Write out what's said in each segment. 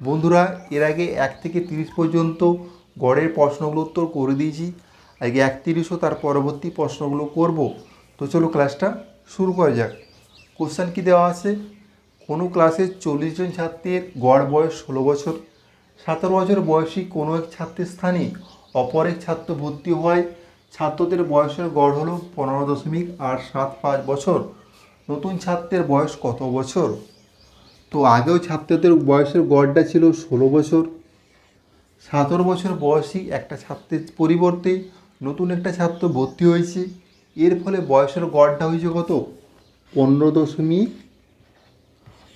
বন্ধুরা, এর আগে এক থেকে তিরিশ পর্যন্ত গড়ের প্রশ্নগুলো উত্তর করে দিয়েছি। আগে একত্রিশও তার পরবর্তী প্রশ্নগুলো করব। তো চলো ক্লাসটা শুরু করা যাক। কোশ্চেন কি দেওয়া আছে? কোনো ক্লাসের চল্লিশ জন ছাত্রের গড় বয়স ষোলো বছর। সতেরো বছর বয়সী কোনো এক ছাত্রের স্থানে অপর এক ছাত্র ভর্তি হওয়ায় ছাত্রদের বয়সের গড় হলো পনেরো দশমিক আট সাত পাঁচ বছর। নতুন ছাত্রের বয়স কত বছর? তো আগেও ছাত্রদের বয়সের গড়টা ছিল ষোলো বছর। সতেরো বছর বয়সী একটা ছাত্রের পরিবর্তে নতুন একটা ছাত্র ভর্তি হয়েছে। এর ফলে বয়সের গড়টা হয়েছে কত? পনেরো দশমিক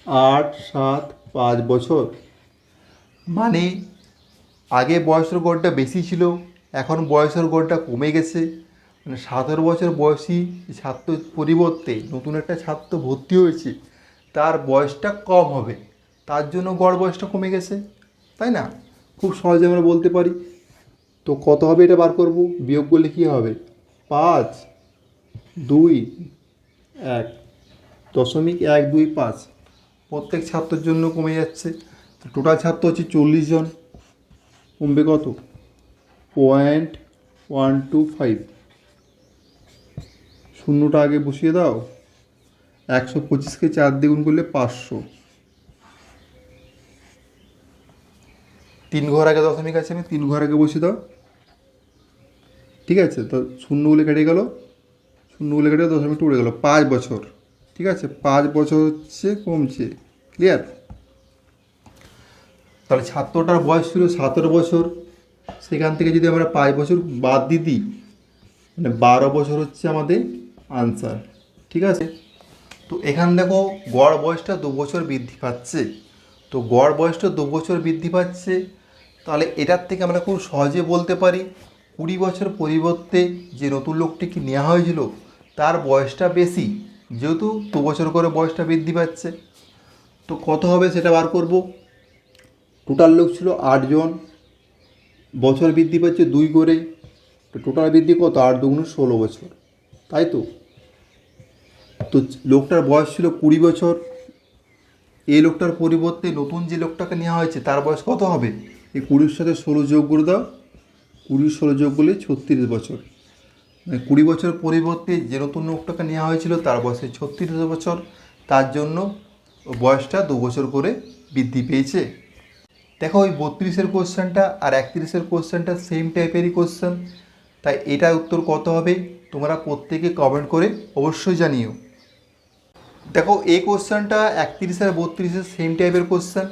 আট সাত পাঁচ বছর। মানে আগে বয়সের গড়টা বেশি ছিল, এখন বয়সের গড়টা কমে গেছে। মানে সতেরো বছর বয়সী ছাত্র পরিবর্তে নতুন একটা ছাত্র ভর্তি হয়েছে। তার বয়সটা কম হবে। তার জন্য গড় বয়সটা কমে গেছে, তাই না? খুব সহজে আমরা বলতে পারি। তো কত হবে এটা বার করব? বিয়োগ করলে কী হবে? পাঁচ, দুই, এক, দশমিক এক দুই পাঁচ। প্রত্যেক ছাত্রের জন্য কমে যাচ্ছে। তো টোটাল ছাত্র হচ্ছে চল্লিশ জন। কমবে কত? Point one two five. শূন্যটা আগে বসিয়ে দাও। একশো পঁচিশকে চার দ্বিগুণ করলে পাঁচশো। তিন ঘর আগে দশমিক আছে আমি তিন ঘর আগে বসিয়ে দাও। ঠিক আছে তো শূন্যগুলো কেটে গেল। শূন্যগুলো কেটে দশমিকটা উড়ে গেল। পাঁচ বছর। ঠিক আছে পাঁচ বছর হচ্ছে কমছে। ক্লিয়ার তাহলে ছাত্রটার বয়স ছিল সতেরো বছর। সেখান থেকে যদি আমরা পাঁচ বছর বাদ দিয়ে দিই মানে বারো বছর হচ্ছে আমাদের আনসার ঠিক আছে? তো এখান দেখো গড় বয়সটা দু বছর বৃদ্ধি পাচ্ছে। তো গড় বয়সটা দু বছর বৃদ্ধি পাচ্ছে, তাহলে এটার থেকে আমরা খুব সহজে বলতে পারি কুড়ি বছর পরিবর্তে যে নতুন লোকটিকে নেওয়া হয়েছিল, তার বয়সটা বেশি, যেহেতু দু বছর করে বয়সটা বৃদ্ধি পাচ্ছে। তো কত হবে সেটা বার করব? টোটাল লোক ছিল আটজন বছর বৃদ্ধি পাচ্ছে দুই করে, তো টোটাল বৃদ্ধি কত? আট দুগুণ ষোলো বছর, তাই তো? তো লোকটার বয়স ছিল কুড়ি বছর। এই লোকটার পরিবর্তে নতুন যে লোকটাকে নেওয়া হয়েছে, তার বয়স কত হবে? এই কুড়ির সাথে ষোলো যোগ করে দাও। কুড়ি ষোলো যোগ করলে ছত্রিশ বছর। মানে কুড়ি বছর পরিবর্তে যে নতুন লোকটাকে নেওয়া হয়েছিল, তার বয়সে ছত্রিশ বছর। তার জন্য বয়সটা দু বছর করে বৃদ্ধি পেয়েছে। দেখো, ওই বত্রিশের কোশ্চেনটা আর একত্রিশের কোশ্চেনটা সেম টাইপেরই কোশ্চেন। তাই এটার উত্তর কত হবে? তোমরা প্রত্যেকে কমেন্ট করে অবশ্যই জানিও। দেখো, এই কোশ্চেনটা একত্রিশ আর বত্রিশের সেম টাইপের কোশ্চেন।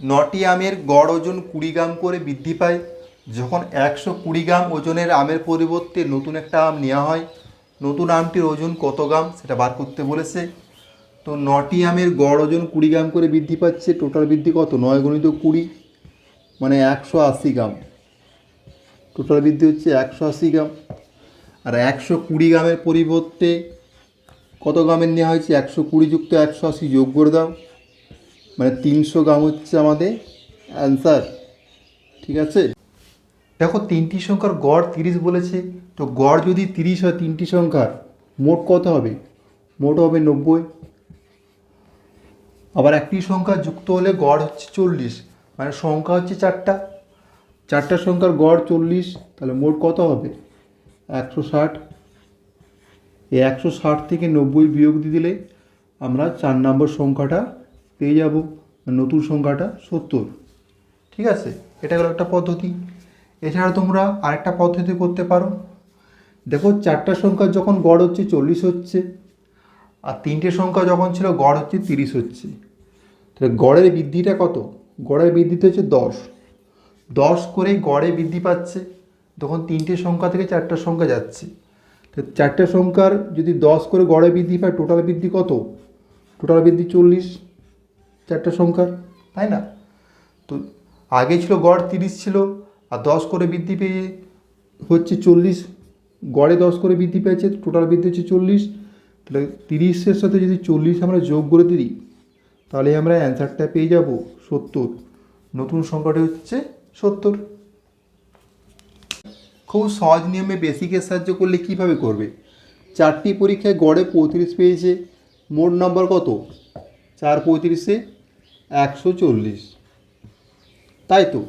নটি আমের গড় ওজন কুড়ি গ্রাম করে বৃদ্ধি পায়। যখন একশো কুড়ি গ্রাম ওজনের আমের পরিবর্তে নতুন একটা আম নেওয়া হয়, নতুন আমটির ওজন কত গ্রাম সেটা বার করতে বলেছে। তো নটি আমের গড় ওজন কুড়ি গ্রাম করে বৃদ্ধি পাচ্ছে, টোটাল বৃদ্ধি কত? নয় গণিত কুড়ি মানে একশো আশি গ্রাম। টোটাল বৃদ্ধি হচ্ছে একশো আশি গ্রাম। আর একশো কুড়ি গ্রামের পরিবর্তে কত গ্রামের নেওয়া হয়েছে? একশো কুড়ি যুক্ত একশো আশি যোগ করে দাও। মানে তিনশো গ্রাম হচ্ছে আমাদের অ্যান্সার ঠিক আছে? দেখো, তিনটি সংখ্যার গড় তিরিশ বলেছে। তো গড় যদি তিরিশ হয়, তিনটি সংখ্যার মোট কত হবে? মোট হবে নব্বই। আবার একটি সংখ্যা যুক্ত হলে গড় হচ্ছে চল্লিশ। মানে সংখ্যা হচ্ছে চারটা। চারটা সংখ্যার গড় চল্লিশ, তাহলে মোট কত হবে? একশো ষাট। এই একশো ষাট থেকে নব্বই বিয়োগ দিয়ে দিলে আমরা চার নম্বর সংখ্যাটা পেয়ে যাব, নতুন সংখ্যাটা সত্তর। ঠিক আছে? এটা হলো একটা পদ্ধতি। এছাড়া তোমরা আরেকটা পদ্ধতি করতে পারো। দেখো, চারটা সংখ্যা যখন গড় হচ্ছে চল্লিশ হচ্ছে, আর তিনটে সংখ্যা যখন ছিল গড় হচ্ছে তিরিশ হচ্ছে। তাহলে গড়ের বৃদ্ধিটা কত? গড়ের বৃদ্ধিটা হচ্ছে দশ। দশ করে গড়ে বৃদ্ধি পাচ্ছে। তখন তিনটে সংখ্যা থেকে চারটা সংখ্যা যাচ্ছে। তো চারটে সংখ্যার যদি দশ করে গড়ে বৃদ্ধি পায় টোটাল বৃদ্ধি কত? টোটাল বৃদ্ধি চল্লিশ, চারটে সংখ্যার, তাই না? তো আগে ছিল গড় তিরিশ ছিল, আর দশ করে বৃদ্ধি পেয়ে হচ্ছে চল্লিশ, গড়ে দশ করে বৃদ্ধি পেয়েছে টোটাল বৃদ্ধি হচ্ছে চল্লিশ, তাহলে তিরিশের সাথে যদি চল্লিশ আমরা যোগ করে দিই, তাহলে আমরা অ্যান্সারটা পেয়ে যাব সত্তর, নতুন সংখ্যাটা হচ্ছে সত্তর। খুব সহজ নিয়মে বেসিকের সাহায্য করলে কীভাবে করবে? চারটি পরীক্ষায় গড়ে পঁয়ত্রিশ পেয়েছে। মোট নম্বর কত? চার পঁয়ত্রিশে একশো চল্লিশ। তাই তো?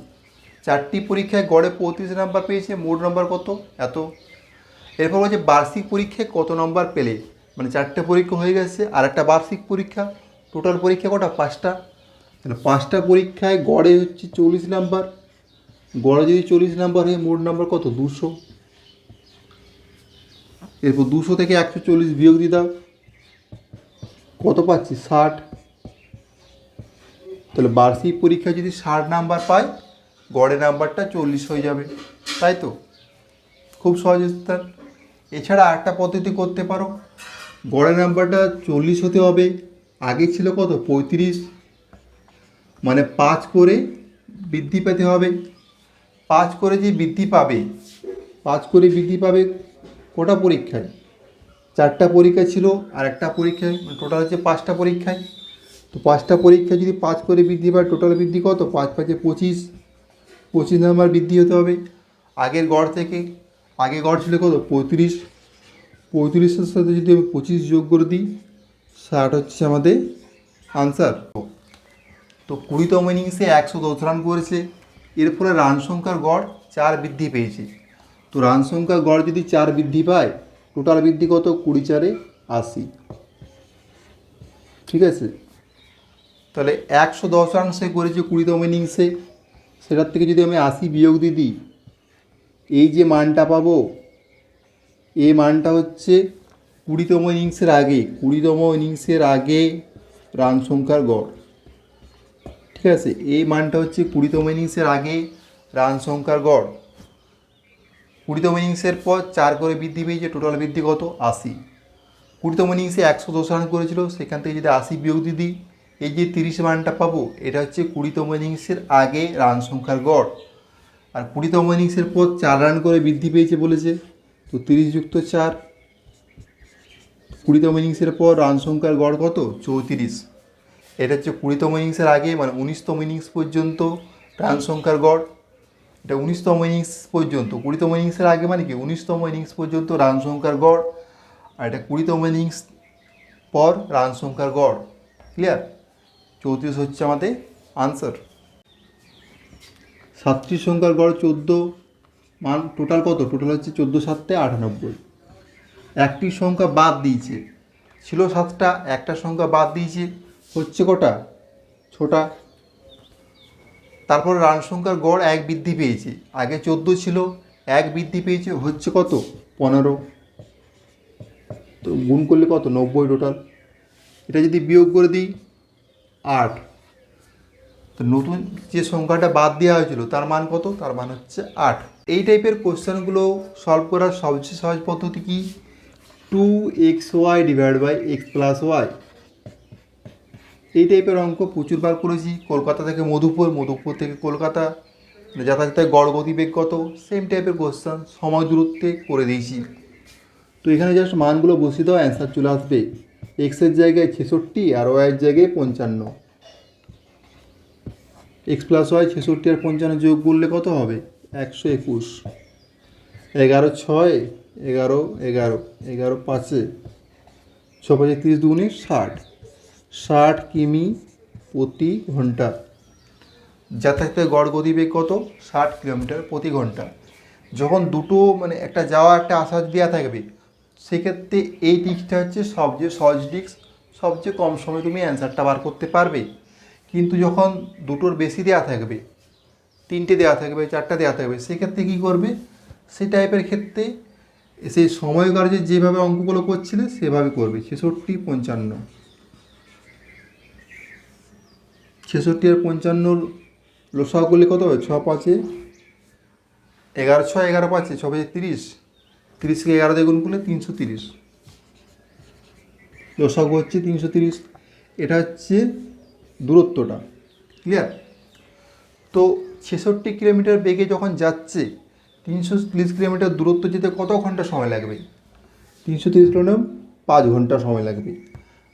চারটি পরীক্ষায় গড়ে পঁয়ত্রিশ নাম্বার পেয়েছে। মোট নম্বর কত? এত। এরপর বলছে, বার্ষিক পরীক্ষায় কত নাম্বার পেলে? মানে চারটে পরীক্ষা হয়ে গেছে আর একটা বার্ষিক পরীক্ষা। টোটাল পরীক্ষা কটা? পাঁচটা। তাহলে পাঁচটা পরীক্ষায় গড়ে হচ্ছে চল্লিশ নাম্বার গড়ে যদি চল্লিশ নাম্বার হয়, মোট নাম্বার কত? দুশো। এরপর দুশো থেকে একশো চল্লিশ বিয়োগ দিয়ে দাও। কত পাচ্ছি? ষাট। তাহলে বার্ষিক পরীক্ষায় যদি ষাট নাম্বার পায় গড়ের নাম্বারটা চল্লিশ হয়ে যাবে। তাই তো? খুব সহজ উত্তর। এছাড়া আরেকটা পদ্ধতি করতে পারো। গড়ের নাম্বারটা চল্লিশ হতে হবে। আগে ছিল কত? পঁয়ত্রিশ। মানে পাঁচ করে বৃদ্ধি পেতে হবে। পাঁচ করে যে বৃদ্ধি পাবে, পাঁচ করে বৃদ্ধি পাবে কটা পরীক্ষায়? চারটা পরীক্ষা ছিল আর একটা পরীক্ষায় মানে টোটাল হচ্ছে পাঁচটা পরীক্ষায়। তো পাঁচটা পরীক্ষা যদি পাঁচ করে বৃদ্ধি পায় টোটাল বৃদ্ধি কত? পাঁচ পাঁচে পঁচিশ। পঁচিশ নাম্বার বৃদ্ধি হতে হবে। আগের গড় থেকে আগে গড় ছিল কত? পঁয়ত্রিশ। পঁয়ত্রিশের সাথে যদি আমি পঁচিশ যোগ করে দিই, ষাট হচ্ছে আমাদের আনসার তো কুড়িতম ইনিংসে একশো দশ রান করেছে। এর ফলে রান সংখ্যার গড় চার বৃদ্ধি পেয়েছে। তো রান সংখ্যার গড় যদি চার বৃদ্ধি পায় টোটাল বৃদ্ধি কত? কুড়ি চারে আশি। ঠিক আছে? তাহলে একশো দশ রান সে করেছে কুড়িতম ইনিংসে সেটার থেকে যদি আমি আশি বিয়োগ দিয়ে দিই, এই যে মানটা পাবো, এই মানটা হচ্ছে কুড়িতম ইনিংসের আগে, কুড়িতম ইনিংসের আগে রান সংখ্যার গড়। ঠিক আছে। এই মানটা হচ্ছে কুড়িতম ইনিংসের আগে রান সংখ্যার গড়। কুড়িতম ইনিংসের পর চার করে বৃদ্ধি পেয়েছে টোটাল বৃদ্ধি কত? আশি। কুড়িতম ইনিংসে একশো দশ রান করেছিল, সেখান থেকে যদি আশি বিয়োগ দিয়ে দিই, এই যে তিরিশ রানটা পাবো, এটা হচ্ছে কুড়িতম ইনিংসের আগে রান সংখ্যার গড়। আর কুড়িতম ইনিংসের পর চার রান করে বৃদ্ধি পেয়েছে বলেছে, তো তিরিশ যুক্ত চার। কুড়িতম ইনিংসের পর রান সংখ্যার গড় কত? চৌত্রিশ। এটা হচ্ছে কুড়িতম ইনিংসের আগে মানে উনিশতম ইনিংস পর্যন্ত রান সংখ্যার গড়। এটা উনিশতম ইনিংস পর্যন্ত, কুড়িতম ইনিংসের আগে মানে কি? উনিশতম ইনিংস পর্যন্ত রান সংখ্যার গড় আর এটা কুড়িতম ইনিংস পর রান সংখ্যার গড়। ক্লিয়ার চৌত্রিশ হচ্ছে আমাদের আনসার সাতটি সংখ্যার গড় চোদ্দ, মান টোটাল কত? টোটাল হচ্ছে চোদ্দ সাতটে আটানব্বই। একটি সংখ্যা বাদ দিয়েছে। ছিল সাতটা, একটা সংখ্যা বাদ দিয়েছে। হচ্ছে কটা? ছোটা। তারপর রান সংখ্যার গড় এক বৃদ্ধি পেয়েছে। আগে চোদ্দ ছিল, এক বৃদ্ধি পেয়েছে, হচ্ছে কত? পনেরো। তো গুণ করলে কত? নব্বই টোটাল এটা যদি বিয়োগ করে দিই, আট। তো নতুন যে সংখ্যাটা বাদ দেওয়া হয়েছিল, তার মান কত? তার মান হচ্ছে আট। এই টাইপের কোশ্চেনগুলো সলভ করার সবচেয়ে সহজ পদ্ধতি কি? Two x y divide by x plus y এই টাইপের অঙ্ক প্রচুরবার করেছি। কলকাতা থেকে মধুপুর মধুপুর থেকে কলকাতা। যাতায়াতের গড় গতিবেগ কত? সেম টাইপের কোশ্চেন সময় দূরত্বে করে দিয়েছি। তো এখানে জাস্ট মানগুলো বসিয়ে দেওয়া অ্যান্সার চলে আসবে। এক্সের জায়গায় ছেষট্টি আর ওয়াইয়ের জায়গায় পঞ্চান্ন। এক্স প্লাস ওয়াই ছেষট্টি আর পঞ্চান্ন যোগ করলে কত হবে? একশো একুশ। এগারো ছয়, এগারো এগারো এগারো পাঁচে। ছ পাঁচে তিরিশ দুগুণে ষাট। ষাট কিমি প্রতি ঘণ্টা। যাতায়াতের গড় গতিবেগ কত? ষাট কিলোমিটার প্রতি ঘণ্টা। যখন দুটো মানে একটা যাওয়া, একটা আসা দেওয়া থাকবে সেক্ষেত্রে এই টিক্সটা হচ্ছে সবচেয়ে সহজ টিক্স সবচেয়ে কম সময়ে তুমি অ্যান্সারটা বার করতে পারবে। কিন্তু যখন দুটোর বেশি দেওয়া থাকবে, তিনটে দেওয়া থাকবে, চারটা দেওয়া থাকবে, সেক্ষেত্রে কী করবে? সেই টাইপের ক্ষেত্রে সেই সময় কার্যে যেভাবে অঙ্কগুলো করছিলে, সেভাবে করবে। ছেষট্টি, পঞ্চান্ন। ছেষট্টি আর পঞ্চান্নর লোসাও করলে কত হবে? ছ পাঁচে? এগারো ছয় এগারো, পাঁচে? ছ পাঁচে তিরিশ? তিরিশকে এগারো দিয়ে গুণ করলে তিনশো তিরিশ। লোসাগু হচ্ছে তিনশো তিরিশ। এটা হচ্ছে দূরত্বটা। ক্লিয়ার তো ছেষট্টি কিলোমিটার বেগে যখন যাচ্ছে, তিনশো তিরিশ কিলোমিটার দূরত্ব যেতে কত ঘণ্টা সময় লাগবে? তিনশো তিরিশ কিলোমিটার পাঁচ ঘণ্টা সময় লাগবে।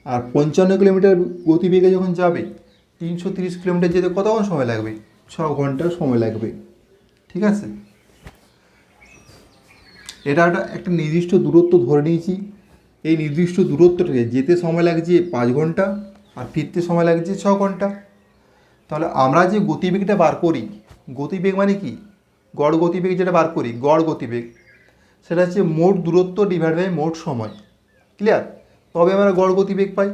আর পঞ্চান্ন কিলোমিটার গতিবেগে যখন যাবে তিনশো তিরিশ কিলোমিটার যেতে কতক্ষণ সময় লাগবে? ছ ঘণ্টা সময় লাগবে। ঠিক আছে? এটা একটা একটা নির্দিষ্ট দূরত্ব ধরে নিয়েছি। এই নির্দিষ্ট দূরত্বটাকে যেতে সময় লাগছে পাঁচ ঘণ্টা আর ফিরতে সময় লাগছে ছ ঘণ্টা। তাহলে আমরা যে গতিবেগটা বার করি, গতিবেগ মানে কি? গড় গতিবেগ যেটা বার করি, গড় গতিবেগ। সেটা হচ্ছে মোট দূরত্ব ডিভাইড বাই মোট সময়। ক্লিয়ার তবে আমরা গড় গতিবেগ পাই।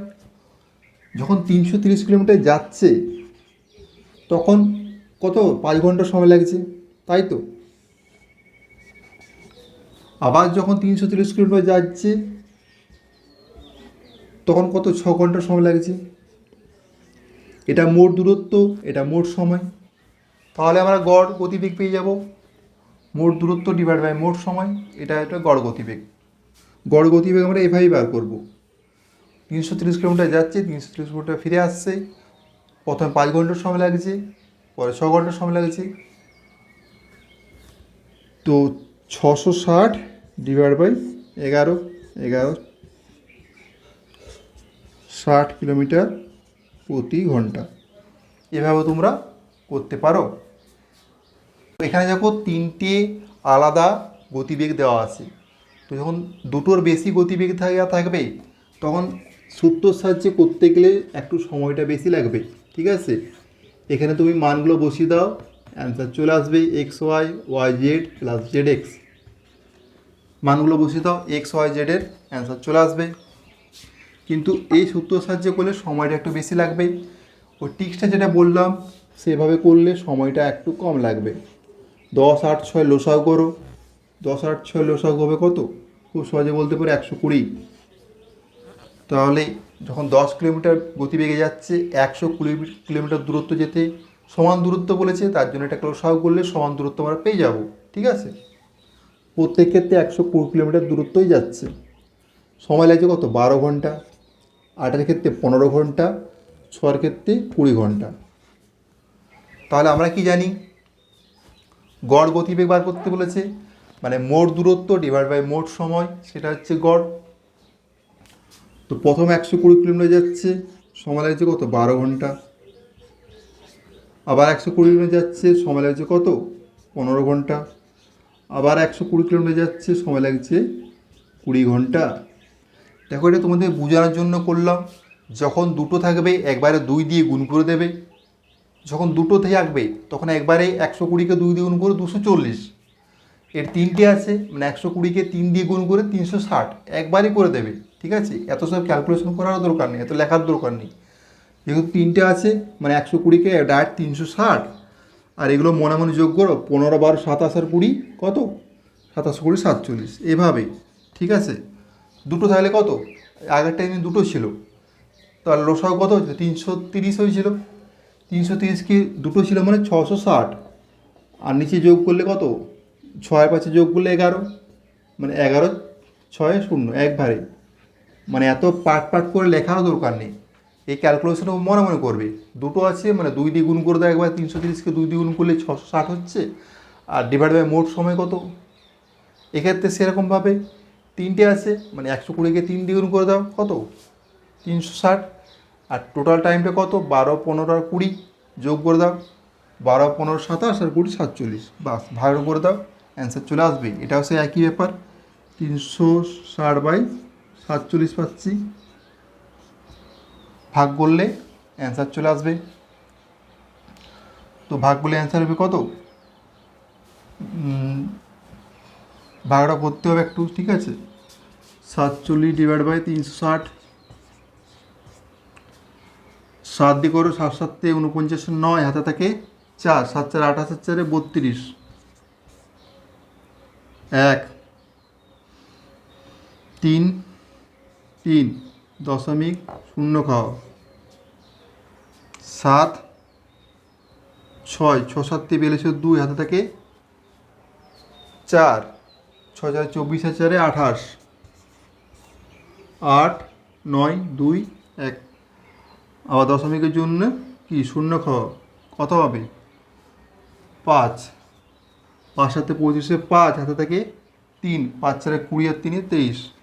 যখন তিনশো তিরিশ কিলোমিটার যাচ্ছে, তখন কত? পাঁচ ঘণ্টা সময় লাগছে, তাই তো? আবার যখন তিনশো তিরিশ কিলোমিটার যাচ্ছে, তখন কত? ছ ঘণ্টা সময় লাগছে। এটা মোট দূরত্ব, এটা মোট সময়। তাহলে আমরা গড় গতিবেগ পেয়ে যাব। মোট দূরত্ব ডিভাইড বাই মোট সময়, এটা একটা গড় গতিবেগ। গড় গতিবেগ আমরা এভাবেই বার করব। তিনশো তিরিশ কিলোমিটার যাচ্ছে, তিনশো তিরিশ কিলোমিটার ফিরে আসছে। প্রথমে পাঁচ ঘণ্টার সময় লাগছে, পরে ছ ঘণ্টার সময় লাগছে। তো ছশো ষাট ডিভাইড বাই এগারো এগারো, ষাট কিলোমিটার প্রতি ঘণ্টা। এভাবে তোমরা করতে পারো। এখানে দেখো তিনটে আলাদা গতিবেগ দেওয়া আছে। তো যখন দুটোর বেশি গতিবেগ থাকা থাকবে, তখন সূত্রর সাহায্যে করতে গেলে একটু সময়টা বেশি লাগবে, ঠিক আছে? এখানে তুমি মানগুলো বসিয়ে দাও অ্যান্সার চলে আসবে x y y z plus z x মানগুলো বসিয়ে দাও এক্স ওয়াই জেডের অ্যান্সার চলে আসবে। কিন্তু এই সূত্র সাহায্যে করলে সময়টা একটু বেশি লাগবে। ওই টিক্সটা যেটা বললাম, সেভাবে করলে সময়টা একটু কম লাগবে। দশ, আট, ছয় লোসাও করো। দশ, আট, ছয় লোসাও হবে কত? খুব সহজে বলতে পারে একশো কুড়ি। তাহলে যখন দশ কিলোমিটার গতিবেগে যাচ্ছে, একশো কুড়ি কিলোমিটার দূরত্ব যেতে সমান দূরত্ব বলেছে, তার জন্য এটা লোসাও করলে সমান দূরত্ব আমরা পেয়ে যাব, ঠিক আছে? প্রত্যেক ক্ষেত্রে একশো কুড়ি কিলোমিটার দূরত্বই যাচ্ছে। সময় লাগছে কত? বারো ঘণ্টা। আটের ক্ষেত্রে পনেরো ঘণ্টা। ছয়ের ক্ষেত্রে কুড়ি ঘণ্টা। তাহলে আমরা কি জানি? গড় গতিবেগ বার করতে বলেছে মানে মোট দূরত্ব ডিভাইড বাই মোট সময়, সেটা হচ্ছে গড়। তো প্রথম একশো কুড়ি কিলোমিটার যাচ্ছে, সময় লাগছে কত? বারো ঘণ্টা। আবার একশো কুড়ি কিলোমিটার যাচ্ছে, সময় লাগছে কত? পনেরো ঘণ্টা। আবার একশো কুড়ি কিলোমিটার যাচ্ছে, সময় লাগছে কুড়ি ঘণ্টা। দেখো এটা তোমাদের বোঝানোর জন্য করলাম, যখন দুটো থাকবে একবারে দুই দিয়ে গুণ করে দেবে। যখন দুটো থাকবে, তখন একবারে একশো কুড়িকে দুই দিয়ে গুণ করে দুশো চল্লিশ। এর তিনটে আছে মানে একশো কুড়িকে তিন দিয়ে গুণ করে তিনশো ষাট। একবারই করে দেবে। ঠিক আছে? এত সব ক্যালকুলেশন করারও দরকার নেই, এত লেখার দরকার নেই। যেহেতু তিনটে আছে মানে একশো কুড়িকে ডাইরেক্ট তিনশো ষাট। আর এগুলো মনে মনে যোগ করো পনেরো বারো সাতাশ আর কুড়ি, কত? সাতাশ কুড়ি সাতচল্লিশ, এভাবে, ঠিক আছে? দুটো তাহলে কত? আগের টাইমে দুটো ছিল। তাহলে লোসাও কত হচ্ছে তিনশো তিরিশ হয়েছিল। তিনশো তিরিশ কি দুটো ছিল মানে ছশো ষাট। আর নিচে যোগ করলে কত? ছয় পাঁচে যোগ করলে এগারো। মানে এগারো, ছয় শূন্য একবারে মানে এত পাট পাট করে লেখারও দরকার নেই। এই ক্যালকুলেশনও মনে মনে করবে। দুটো আছে মানে দুই দিয়ে গুণ করে দেয় একবার, তিনশো তিরিশকে দুই দিয়ে গুণ করলে ছশো ষাট হচ্ছে, আর ডিভাইড বাই মোট সময় কত? এক্ষেত্রে সেরকমভাবে তিনটে আছে মানে একশো কুড়িকে তিন দিয়ে গুণ করে দাও, কত? তিনশো ষাট। আর টোটাল টাইমটা কত? বারো, পনেরো আর কুড়ি যোগ করে দাও। বারো, পনেরো, সাতাশ আর কুড়ি, সাতচল্লিশ। বাস, ভাগ করে দাও অ্যান্সার চলে আসবে। এটাও সে একই ব্যাপার। তিনশো ষাট বাই সাতচল্লিশ পাচ্ছি। ভাগ করলে অ্যান্সার চলে আসবে। তো ভাগ করলে অ্যান্সার হবে কত? ভাগটা করতে হবে একটু, ঠিক আছে? সাতচল্লিশ ডিভাইড বাই তিনশো ষাট। সাত দিয়ে করো সাত সাতে উনপঞ্চাশ নয়, হাতে থাকে চার। সাত চার আঠাশ সাত চারে বত্রিশ। এক। তিন। তিন দশমিক শূন্য খাও। সাত, ছয় ছ সাতে বিয়াল্লিশ দুই, হাতে থাকে চার, ছয় চার চব্বিশ হাজারে আঠাশ। আট, নয়, দুই, এক। আবার দশমিকের জন্য কি? শূন্য খাওয়া কত হবে? পাঁচ। পাঁচ সাথে পঁচিশে পাঁচ, হাতে থাকে তিন। পাঁচ চারে কুড়ি আর তিনে তেইশ।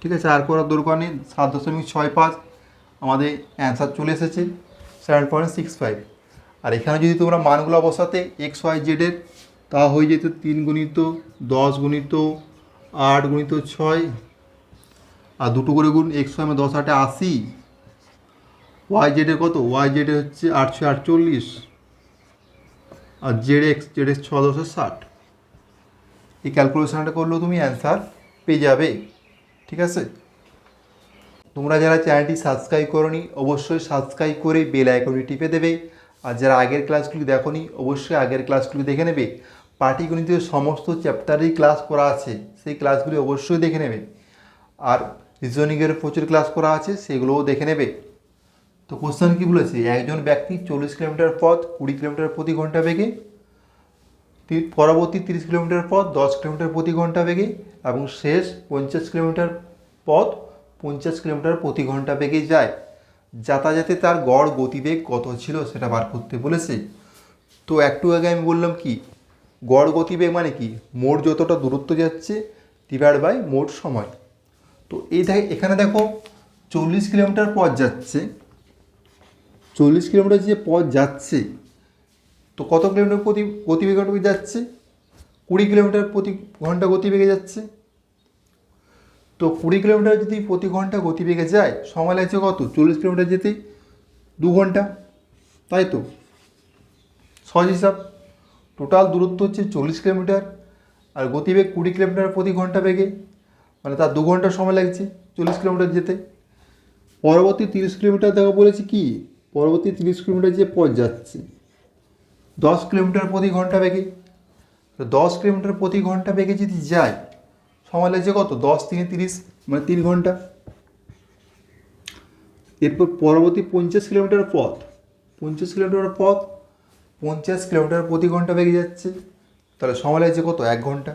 ঠিক আছে, আর করার দরকার নেই, সাত দশমিক ছয় পাঁচ, আমাদের অ্যান্সার চলে এসেছে সেভেন পয়েন্ট সিক্স ফাইভ আর এখানে যদি তোমরা মানগুলো বসাতে এক্স ওয়াই জেডের তা হয়ে যেত তিন গুণিত দশ গুণিত আট গুণিত ছয়, আর দুটো করে গুণ এক্স ওয়াই দশ, আটে আশি। ওয়াই জেডে কত? ওয়াই জেডে হচ্ছে আটশো আটচল্লিশ, আর জেড এক্স জেড এক্স ছ দশো ষাট। এই ক্যালকুলেশনটা করলেও তুমি অ্যান্সার পেয়ে যাবে। ঠিক আছে? তোমরা যারা চ্যানেলটি সাবস্ক্রাইব করনি, অবশ্যই সাবস্ক্রাইব করে বেল আইকনটি টিপে দেবে। আর যারা আগের ক্লাসগুলি দেখোনি, অবশ্যই আগের ক্লাসগুলি দেখে নেবে। পাটিগণিতের সমস্ত চ্যাপ্টারেই ক্লাস করা আছে, সেই ক্লাসগুলি অবশ্যই দেখে নেবে। আর রিজনিংয়ের প্রচুর ক্লাস করা আছে, সেগুলোও দেখে নেবে। তো কোশ্চেন কি বলেছে? একজন ব্যক্তি চল্লিশ কিলোমিটার পথ, কুড়ি কিলোমিটার প্রতি ঘণ্টা বেগে পরবর্তী তিরিশ কিলোমিটার পথ, দশ কিলোমিটার প্রতি ঘণ্টা বেগে এবং শেষ পঞ্চাশ কিলোমিটার পথ, পঞ্চাশ কিলোমিটার প্রতি ঘণ্টা বেগে যায়। যাতায়াতে তার গড় গতিবেগ কত ছিল সেটা বার করতে বলেছে। তো একটু আগে আমি বললাম কি, গড় গতিবেগ মানে কি? মোট যতটা দূরত্ব যাচ্ছে ডিভাইড বাই মোট সময়। তো এই দেখ, এখানে দেখো চল্লিশ কিলোমিটার পথ যাচ্ছে। চল্লিশ কিলোমিটার যে পথ যাচ্ছে তো কত কিলোমিটার প্রতি গতিবেগে যাচ্ছে? কুড়ি কিলোমিটার প্রতি ঘণ্টা গতিবেগে যাচ্ছে। তো কুড়ি কিলোমিটার যদি প্রতি ঘণ্টা গতিবেগে যায়, সময় লাগছে কত? চল্লিশ কিলোমিটার যেতে দু ঘণ্টা, তাই তো? সহজ হিসাব। টোটাল দূরত্ব হচ্ছে চল্লিশ কিলোমিটার আর গতিবেগ কুড়ি কিলোমিটার প্রতি ঘণ্টা বেগে মানে তার দু ঘণ্টা সময় লাগছে চল্লিশ কিলোমিটার যেতে। পরবর্তী তিরিশ কিলোমিটার দেখা বলেছি কি? পরবর্তী তিরিশ কিলোমিটার যে পথ যাচ্ছে দশ কিলোমিটার প্রতি ঘণ্টা বেগে। দশ কিলোমিটার প্রতি ঘণ্টা বেগে যদি যায়, সময় লাগছে কত? দশ থেকে তিরিশ মানে তিন ঘণ্টা। এরপর পরবর্তী পঞ্চাশ কিলোমিটার পথ। পঞ্চাশ কিলোমিটার পথ, পঞ্চাশ কিলোমিটার প্রতি ঘণ্টা বেগে যাচ্ছে। তাহলে সময় লাগছে কত? এক ঘণ্টা।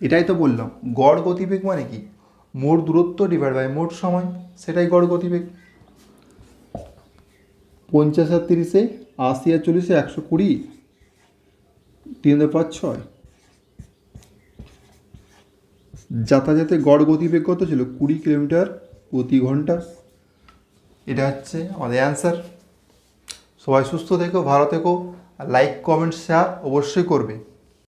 এটাই তো বললাম। গড় গতিবেগ মানে কি? মোট দূরত্ব ডিভাইড বাই মোট সময়। সেটাই গড় গতিবেগ। পঞ্চাশ আর তিরিশে, আশি আর চল্লিশে একশো কুড়ি, তিন পাঁচ ছয়। যাতায়াতে গড় গতিবেগ কত ছিল? কুড়ি কিলোমিটার প্রতি ঘণ্টা। এটা হচ্ছে আমাদের অ্যান্সার সবাই সুস্থ থেকো, ভালো থেকো লাইক কমেন্ট শেয়ার অবশ্যই করবে।